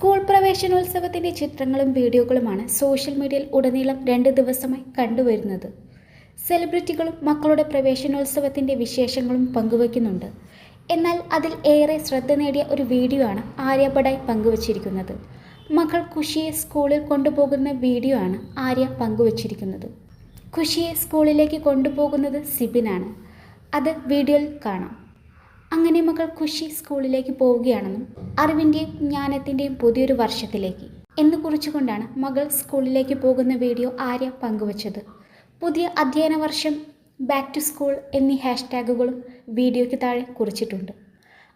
School പ്രവേശനോത്സവത്തിന്റെ ചിത്രങ്ങളും വീഡിയോകളുമാണ് social മീഡിയയിൽ ഉടനീളം രണ്ട് ദിവസമായി കണ്ടുവരുന്നത്. സെലിബ്രിറ്റികളും മക്കളുടെ പ്രവേശനോത്സവത്തിന്റെ വിശേഷങ്ങളും പങ്കുവയ്ക്കുന്നുണ്ട്. എന്നാൽ അതിൽ ഏറെ ശ്രദ്ധ നേടിയ ഒരു വീഡിയോ ആണ് ആര്യ ബഡായി പങ്കുവച്ചിരിക്കുന്നത്. മകൾ ഖുഷിയെ സ്കൂളിൽ കൊണ്ടുപോകുന്ന വീഡിയോ ആണ് ആര്യ പങ്കുവച്ചിരിക്കുന്നത്. ഖുഷിയെ സ്കൂളിലേക്ക് കൊണ്ടുപോകുന്നത് സിബിനാണ്. അത് വീഡിയോയിൽ കാണാം. അങ്ങനെ മകൾ ഖുഷി സ്കൂളിലേക്ക് പോവുകയാണെന്നും അറിവിന്റെയും ജ്ഞാനത്തിന്റെയും പുതിയൊരു വർഷത്തിലേക്ക്. എന്ന് കുറിച്ചുകൊണ്ടാണ് മകൾ സ്കൂളിലേക്ക് പോകുന്ന വീഡിയോ ആര്യ പങ്കുവച്ചത്. പുതിയ അധ്യയന വർഷം ബാക്ക് ടു സ്കൂൾ എന്നീ ഹാഷ്ടാഗുകളും വീഡിയോയ്ക്ക് താഴെ കുറിച്ചിട്ടുണ്ട്.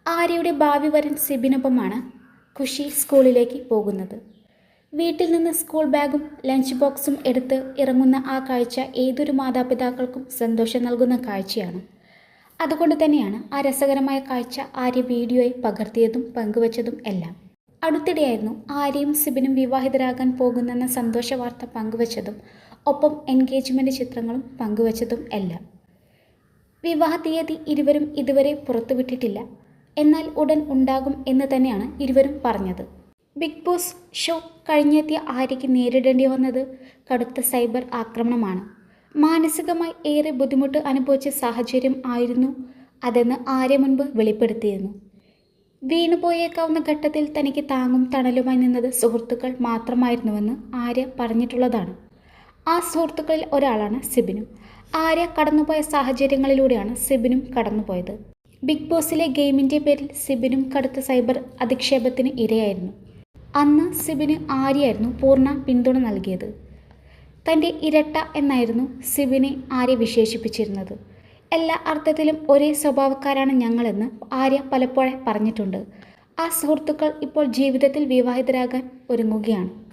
ആര്യയുടെ ഭാവി വരൻ സിബിനൊപ്പമാണ് ഖുഷി സ്കൂളിലേക്ക് പോകുന്നത്. വീട്ടിൽ നിന്ന് സ്കൂൾ ബാഗും ലഞ്ച് ബോക്സും എടുത്ത് ഇറങ്ങുന്ന ആ കാഴ്ച ഏതൊരു മാതാപിതാക്കൾക്കും സന്തോഷം നൽകുന്ന കാഴ്ചയാണ്. അതുകൊണ്ട് തന്നെയാണ് ആ രസകരമായ കാഴ്ച ആര്യ വീഡിയോയിൽ പകർത്തിയതും പങ്കുവച്ചതും എല്ലാം. അടുത്തിടെയായിരുന്നു ആര്യയും സിബിനും വിവാഹിതരാകാൻ പോകുന്നെന്ന സന്തോഷ വാർത്ത പങ്കുവച്ചതും ഒപ്പം എൻഗേജ്മെന്റ് ചിത്രങ്ങളും പങ്കുവച്ചതും എല്ലാം. വിവാഹ തീയതി ഇരുവരും ഇതുവരെ പുറത്തുവിട്ടിട്ടില്ല. എന്നാൽ ഉടൻ ഉണ്ടാകും എന്ന് തന്നെയാണ് ഇരുവരും പറഞ്ഞത്. ബിഗ് ബോസ് ഷോ കഴിഞ്ഞെത്തിയ ആര്യയ്ക്ക് നേരിടേണ്ടി വന്നത് കടുത്ത സൈബർ ആക്രമണമാണ്. മാനസികമായി ഏറെ ബുദ്ധിമുട്ട് അനുഭവിച്ച സാഹചര്യം ആയിരുന്നു അതെന്ന് ആരെ മുൻപ് വെളിപ്പെടുത്തിയിരുന്നു. വീണുപോയേക്കാവുന്ന ഘട്ടത്തിൽ തനിക്ക് താങ്ങും തണലുമായി നിന്നത് സുഹൃത്തുക്കൾ മാത്രമായിരുന്നുവെന്ന് ആര്യ പറഞ്ഞിട്ടുള്ളതാണ്. ആ സുഹൃത്തുക്കളിൽ ഒരാളാണ് സിബിനും. ആര്യ കടന്നുപോയ സാഹചര്യങ്ങളിലൂടെയാണ് സിബിനും കടന്നുപോയത്. ബിഗ് ബോസിലെ ഗെയിമിന്റെ പേരിൽ സിബിനും കടുത്ത സൈബർ അധിക്ഷേപത്തിന് ഇരയായിരുന്നു. അന്ന് സിബിന് ആര്യായിരുന്നു പൂർണ പിന്തുണ നൽകിയത്. തന്റെ ഇരട്ട എന്നായിരുന്നു സിബിനെ ആര്യ വിശേഷിപ്പിച്ചിരുന്നത്. എല്ലാ അർത്ഥത്തിലും ഒരേ സ്വഭാവക്കാരാണ് ഞങ്ങളെന്ന് ആര്യ പലപ്പോഴും പറഞ്ഞിട്ടുണ്ട്. ആ സുഹൃത്തുക്കൾ ഇപ്പോൾ ജീവിതത്തിൽ വിവാഹിതരാകാൻ ഒരുങ്ങുകയാണ്.